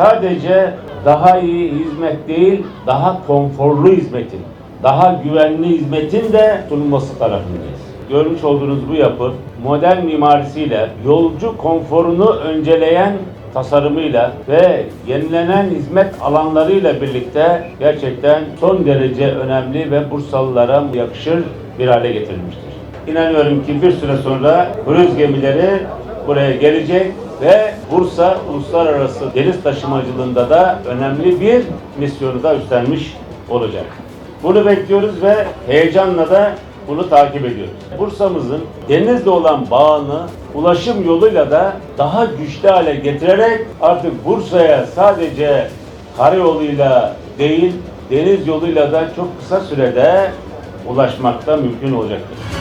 sadece daha iyi hizmet değil, daha konforlu hizmetin, daha güvenli hizmetin de sunulması tarafındayız. Görmüş olduğunuz bu yapı modern mimarisiyle, yolcu konforunu önceleyen tasarımıyla ve yenilenen hizmet alanlarıyla birlikte gerçekten son derece önemli ve Bursalılara yakışır bir hale getirilmiştir. İnanıyorum ki bir süre sonra kruz gemileri buraya gelecek ve Bursa uluslararası deniz taşımacılığında da önemli bir misyonu da üstlenmiş olacak. Bunu bekliyoruz ve heyecanla da bunu takip ediyoruz. Bursa'mızın denizle olan bağını ulaşım yoluyla da daha güçlü hale getirerek artık Bursa'ya sadece karayoluyla değil deniz yoluyla da çok kısa sürede ulaşmakta mümkün olacaktır.